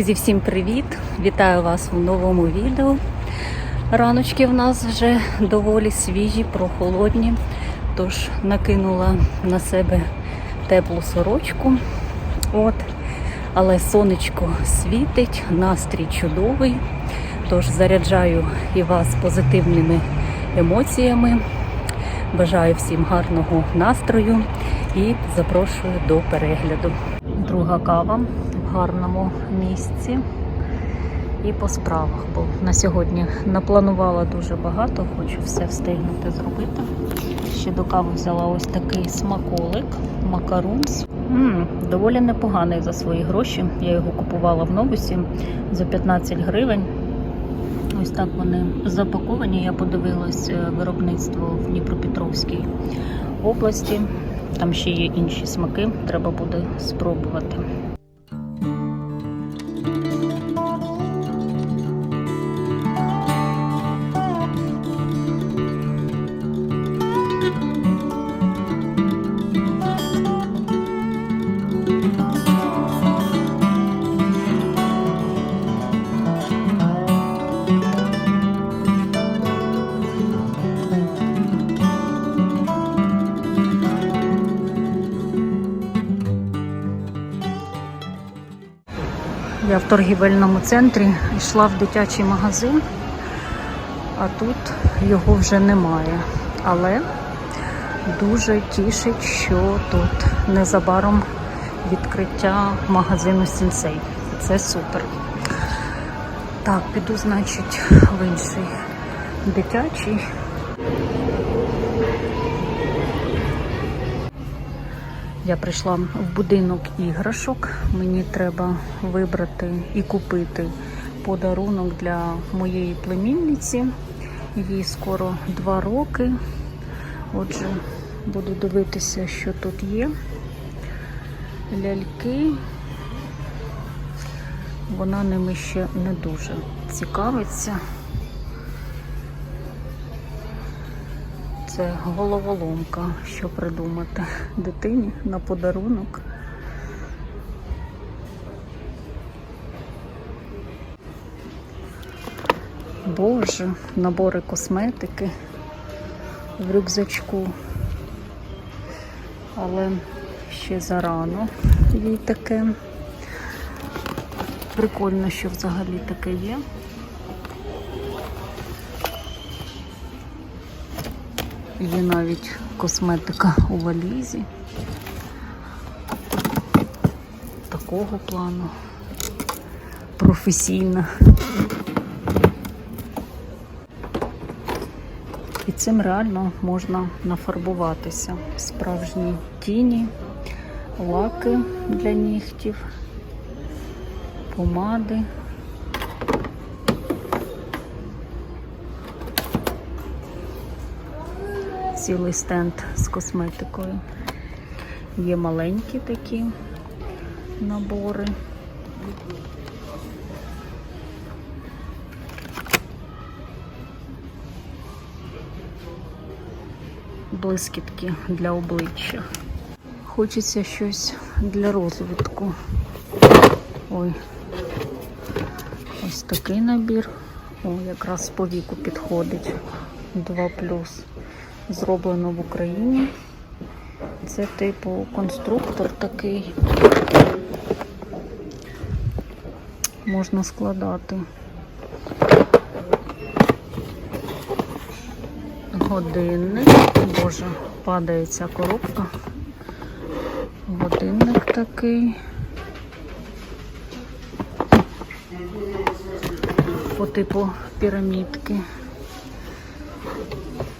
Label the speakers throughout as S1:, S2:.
S1: Друзі, всім привіт! Вітаю вас в новому відео. Раночки в нас вже доволі свіжі, прохолодні, тож накинула на себе теплу сорочку. От. Але сонечко світить, настрій чудовий. Тож заряджаю і вас позитивними емоціями. Бажаю всім гарного настрою і запрошую до перегляду. Друга кава гарному місці і по справах, бо на сьогодні напланувала дуже багато, хочу все встигнути зробити. Ще до кави взяла ось такий смаколик, макарунс. м доволі непоганий за свої гроші. Я його купувала в новусі за 15 гривень. Ось так вони запаковані. Я подивилась е, виробництво в Дніпропетровській області. Там ще є інші смаки, треба буде спробувати. Торгівельному центрі йшла в дитячий магазин, а тут його вже немає. Але дуже тішить, що тут незабаром відкриття магазину Сінсей. Це супер. Так, піду, значить, в інший дитячий. Я прийшла в будинок іграшок. Мені треба вибрати і купити подарунок для моєї племінниці. Їй скоро два роки. Отже, буду дивитися, що тут є. Ляльки. Вона ними ще не дуже цікавиться. Це головоломка, що придумати дитині на подарунок. Боже, набори косметики в рюкзачку. Але ще зарано їй таке. Прикольно, що взагалі таке є. Є навіть косметика у валізі. Такого плану. Професійна. І цим реально можна нафарбуватися. Справжні тіні, лаки для нігтів, помади. Цілий стенд з косметикою. Є маленькі такі набори. Блискітки для обличчя. Хочеться щось для розвитку. Ой, ось такий набір. О, якраз по віку підходить. 2 плюс зроблено в Україні. Це типу конструктор такий. Можна складати. Годинник. Боже, падає ця коробка. Годинник такий. По типу пірамідки.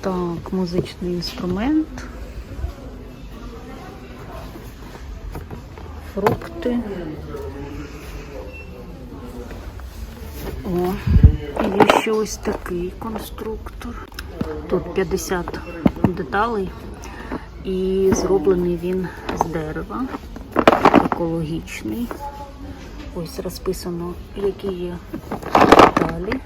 S1: Так, музичний інструмент. Фрукти. О, і ще ось такий конструктор. Тут 50 деталей і зроблений він з дерева, екологічний. Ось розписано, які є деталі.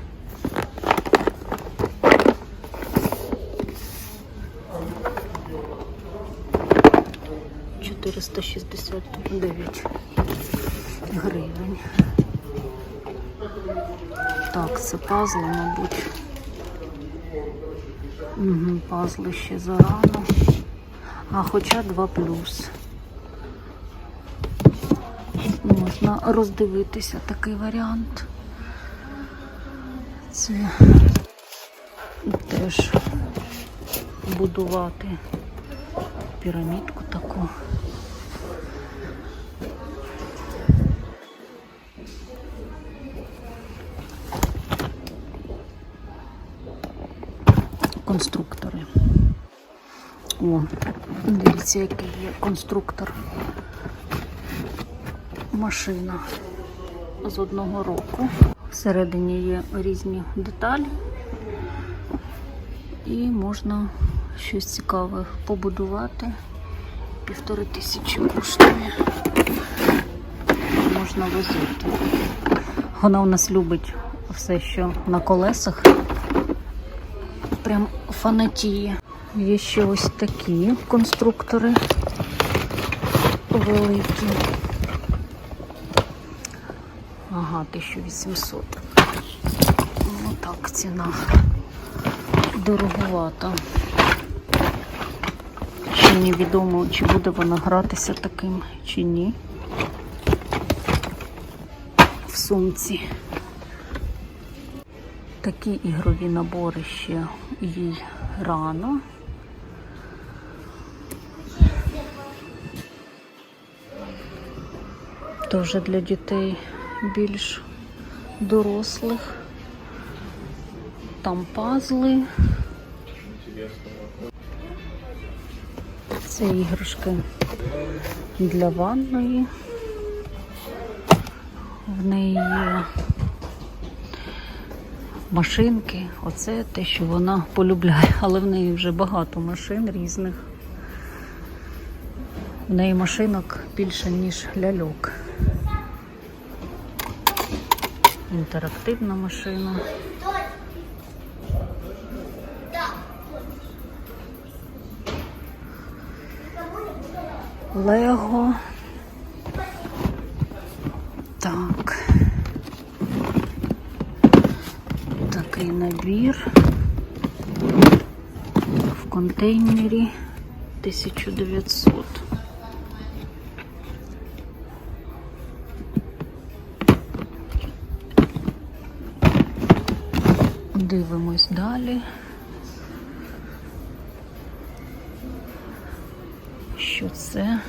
S1: 469 гривень. Так, це пазли, мабуть. Угу, пазли ще зарано. А хоча 2 плюс. Можна роздивитися такий варіант. Це теж будувати пірамідку таку. О, дивіться, який є конструктор. Машина з одного року. Всередині є різні деталі і можна щось цікаве побудувати. Півтори тисячі коштує. Можна возити. Вона у нас любить все, що на колесах. Прям фанатіє. Є ще ось такі конструктори великі. Ага, 1800. Ну так, ціна дороговата. Ще невідомо, чи буде вона гратися таким, чи ні. В сумці. Такі ігрові набори ще їй рано. То вже для дітей більш дорослих. Там пазли. Це іграшки для ванної. В неї є машинки. Оце те, що вона полюбляє, але в неї вже багато машин різних. В неї машинок більше, ніж ляльок. Інтерактивна машина. Лего. Так. Такий набір в контейнері 1900. Дивимось далі. Що це?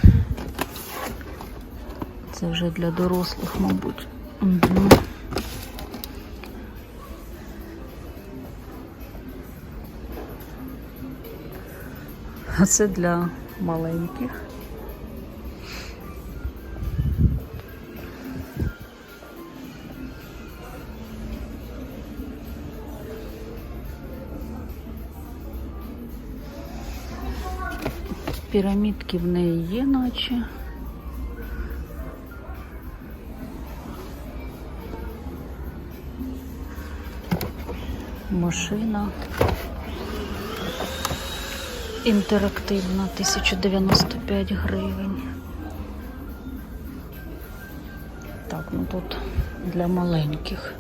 S1: Це вже для дорослих, мабуть. Угу. А це для маленьких. Пірамідки в неї є, наче. Машина інтерактивна 1095 гривень. Так, ну тут для маленьких.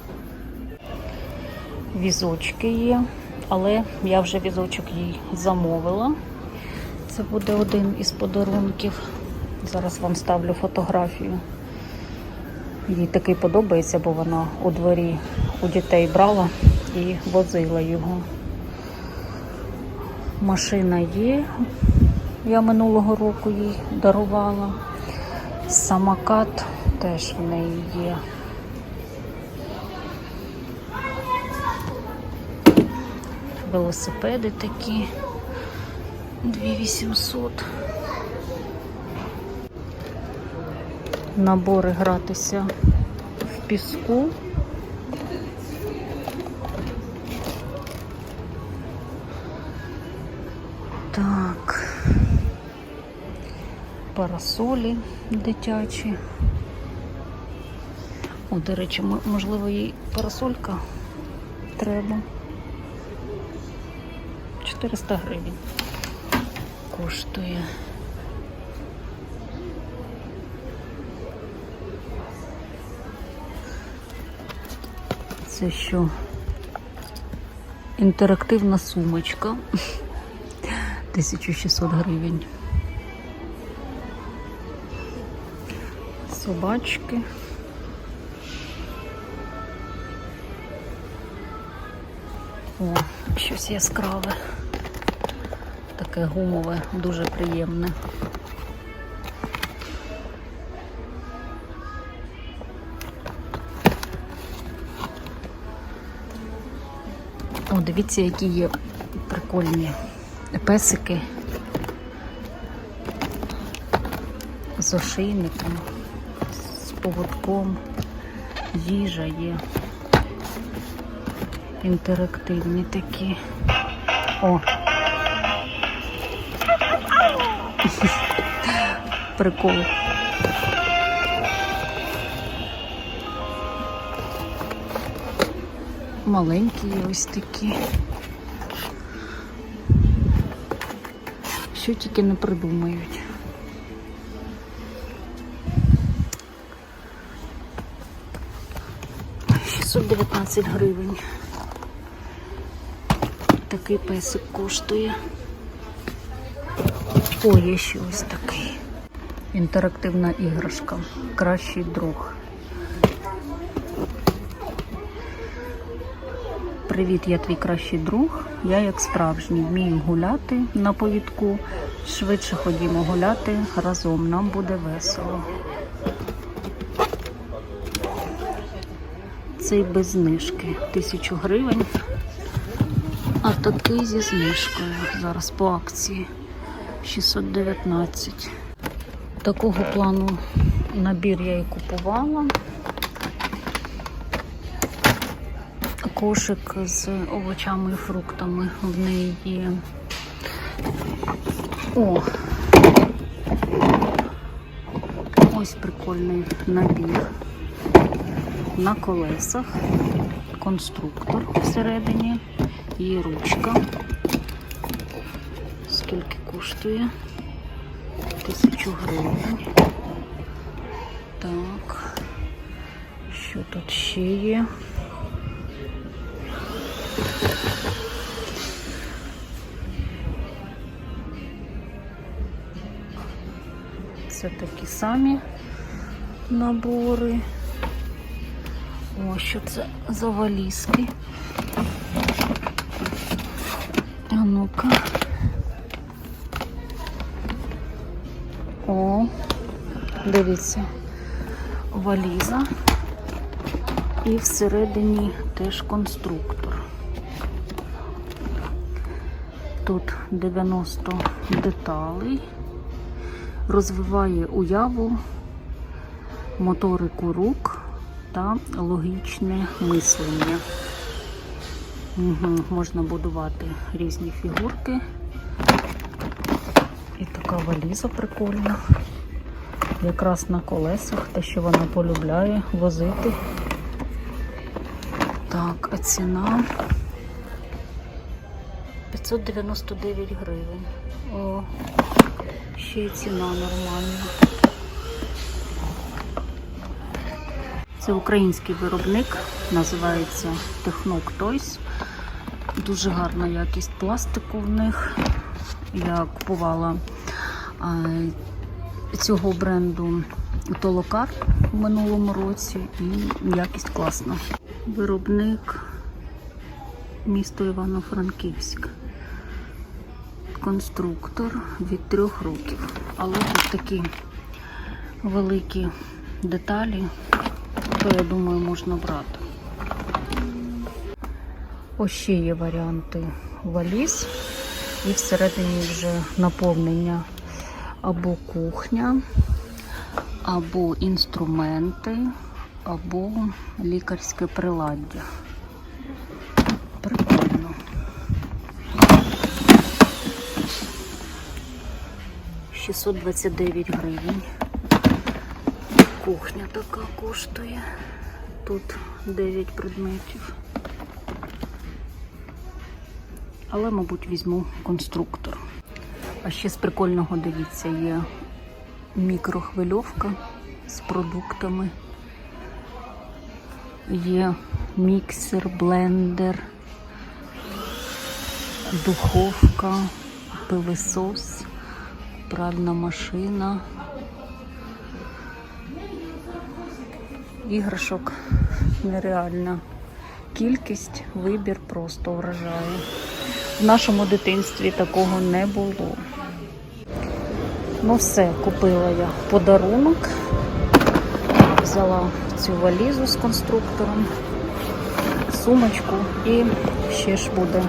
S1: Візочки є, але я вже візочок їй замовила. Це буде один із подарунків. Зараз вам ставлю фотографію. Їй такий подобається, бо вона у дворі у дітей брала і возила його. Машина є. Я минулого року їй дарувала. Самокат теж в неї є. Велосипеди такі. 2800. Набори гратися в піску. Так. Парасолі дитячі. О, до речі, можливо, їй парасолька треба. 400 гривень коштує. Це що? Інтерактивна сумочка. 1600 гривень. Собачки. О, щось яскраве. Таке гумове, дуже приємне. О, дивіться, які є прикольні песики з ошейником, з поводком, їжа є. Інтерактивні такі. О! Прикол. Маленькі є ось такі. Що тільки не придумають. Шістсот дев'ятнадцять гривень. Такий песик коштує. О, є ще ось такий. Інтерактивна іграшка. Кращий друг. Привіт, я твій кращий друг. Я як справжній вмію гуляти на повідку. Швидше ходімо гуляти разом. Нам буде весело. Цей без знижки. Тисячу гривень. А такий зі знижкою. Зараз по акції 619. Такого плану набір я і купувала. Кошик з овочами і фруктами в неї є. О! Ось прикольний набір на колесах, конструктор всередині, є ручка. Коштує? Тисячу гривень. Так, що тут ще є? Це такі самі набори. О, що це за валізки? А ну-ка. Дивіться, валіза. І всередині теж конструктор. Тут 90 деталей, розвиває уяву, моторику рук та логічне мислення. Угу, можна будувати різні фігурки. І така валіза прикольна. Якраз на колесах, те, що вона полюбляє возити. Так, а ціна 599 гривень. О, ще й ціна нормальна. Це український виробник, називається Технок Toys. Дуже гарна якість пластику в них. Я купувала цього бренду Толокар в минулому році і якість класна. Виробник місто Івано-Франківськ. Конструктор від трьох років. Але тут такі великі деталі, то я думаю, можна брати. Ось ще є варіанти валіз. І всередині вже наповнення або кухня, або інструменти, або лікарське приладдя. Прикольно. Шістсот гривень. Кухня така коштує. Тут 9 предметів. Але, мабуть, візьму конструктор. А ще з прикольного, дивіться, є мікрохвильовка з продуктами. Є міксер, блендер, духовка, пилисос, пральна машина. Іграшок нереальна. Кількість, вибір просто вражає. В нашому дитинстві такого не було. Ну все, купила я подарунок. Взяла цю валізу з конструктором, сумочку і ще ж буде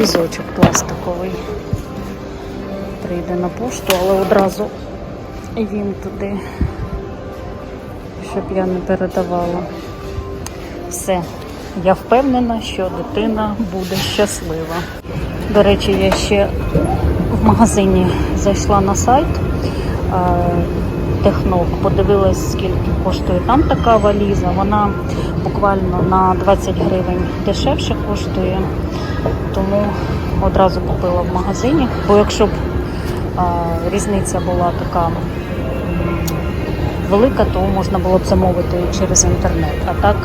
S1: візочок пластиковий. Прийде на пошту, але одразу він туди, щоб я не передавала. Все, я впевнена, що дитина буде щаслива. До речі, я ще в магазині зайшла на сайт е, Технок, подивилась, скільки коштує там така валіза. Вона буквально на 20 гривень дешевше коштує, тому одразу купила в магазині. Бо якщо б е, різниця була така велика, то можна було б замовити через інтернет. А так,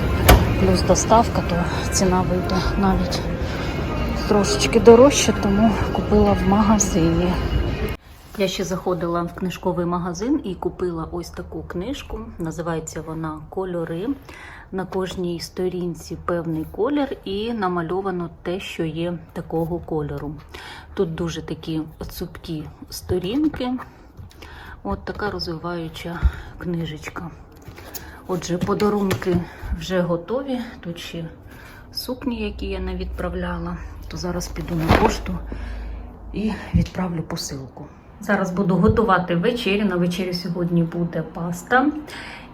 S1: плюс доставка, то ціна вийде навіть трошечки дорожче, тому купила в магазині. Я ще заходила в книжковий магазин і купила ось таку книжку. Називається вона Кольори. На кожній сторінці певний колір і намальовано те, що є такого кольору. Тут дуже такі цупкі сторінки. От така розвиваюча книжечка. Отже, подарунки вже готові. Тут ще сукні, які я не відправляла. То зараз піду на пошту і відправлю посилку. Зараз буду готувати вечерю. На вечері сьогодні буде паста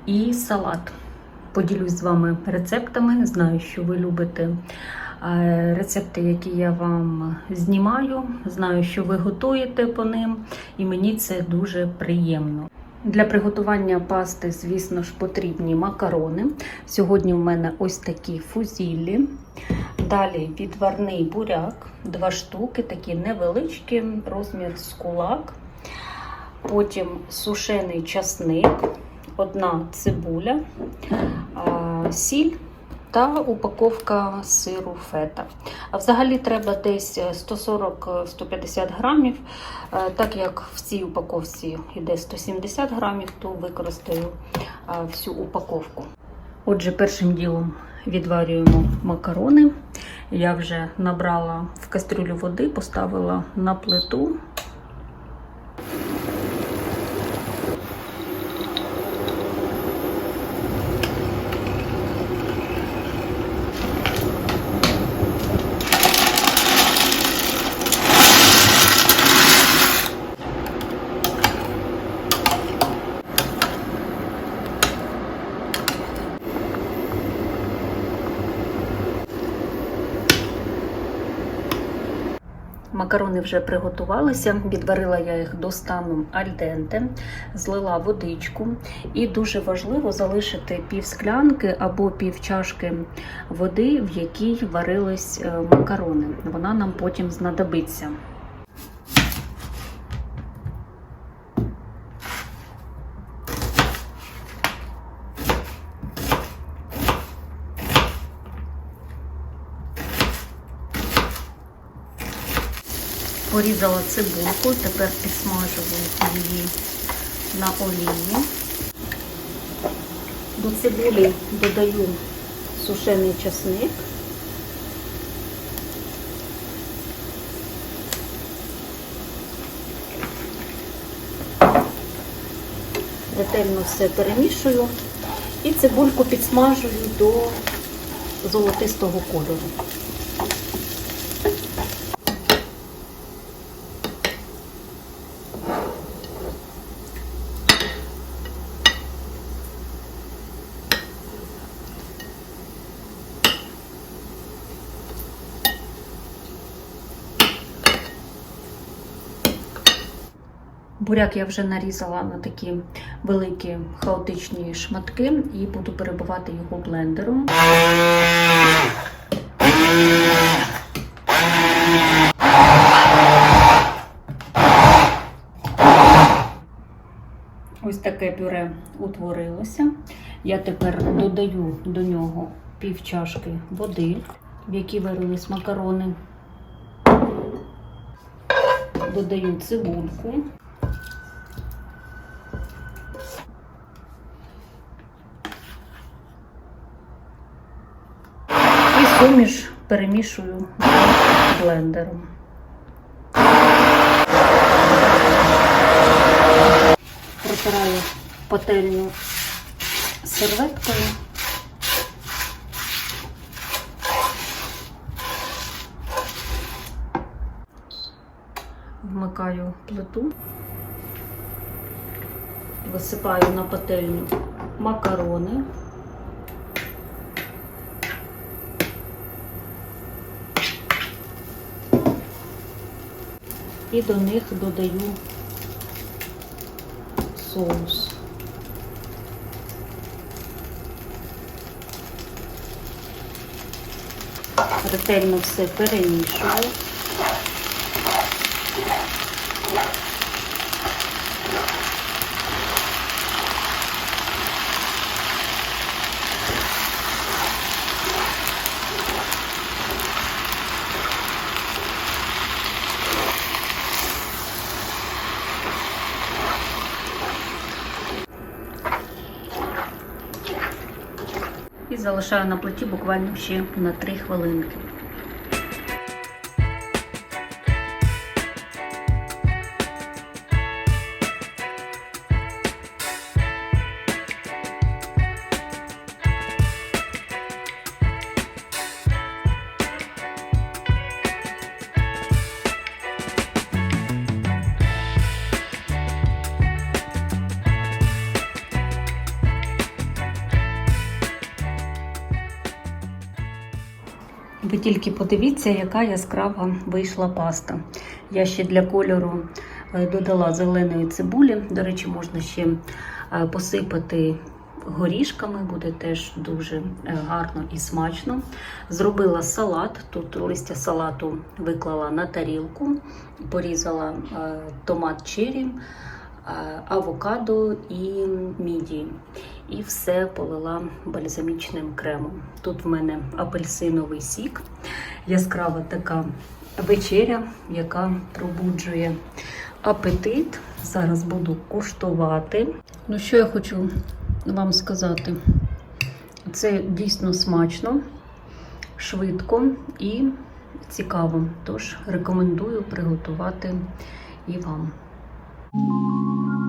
S1: і салат. Поділюсь з вами рецептами. Знаю, що ви любите е, рецепти, які я вам знімаю. Знаю, що ви готуєте по ним, і мені це дуже приємно. Для приготування пасти, звісно ж, потрібні макарони. Сьогодні в мене ось такі фузіллі. Далі відварний буряк, два штуки, такі невеличкі, розмір з кулак. Потім сушений часник, одна цибуля, сіль та упаковка сиру фета. А взагалі треба десь 140-150 грамів. Е, Так як в цій упаковці йде 170 грамів, то використаю всю упаковку. Отже, першим ділом відварюємо макарони. Я вже набрала в кастрюлю води, поставила на плиту. Макарони вже приготувалися, відварила я їх до стану альденте, злила водичку. І дуже важливо залишити пів склянки або пів чашки води, в якій варились е, макарони. Вона нам потім знадобиться. Порізала цибулку, тепер підсмажую її на олії. До цибулі додаю сушений часник. Ретельно все перемішую і цибульку підсмажую до золотистого кольору. Буряк я вже нарізала на такі великі хаотичні шматки і буду перебивати його блендером. Ось таке пюре утворилося. Я тепер додаю до нього пів чашки води, в якій варились макарони. Додаю цибульку. Суміш перемішую блендером. Протираю пательню серветкою. Вмикаю плиту, висипаю на пательню макарони. І до них додаю соус. Ретельно все перемішую. І залишаю на плиті буквально ще на 3 хвилинки. Тільки подивіться, яка яскрава вийшла паста. Я ще для кольору е, додала зеленої цибулі. До речі, можна ще е, посипати горішками, буде теж дуже е, гарно і смачно. Зробила салат. Тут листя салату виклала на тарілку, порізала томат чері, е, авокадо і мідії. І все полила бальзамічним кремом. Тут в мене апельсиновий сік, яскрава така вечеря, яка пробуджує апетит. Зараз буду куштувати. Ну, що я хочу вам сказати? Це дійсно смачно, швидко і цікаво. Тож рекомендую приготувати і вам. Thank you.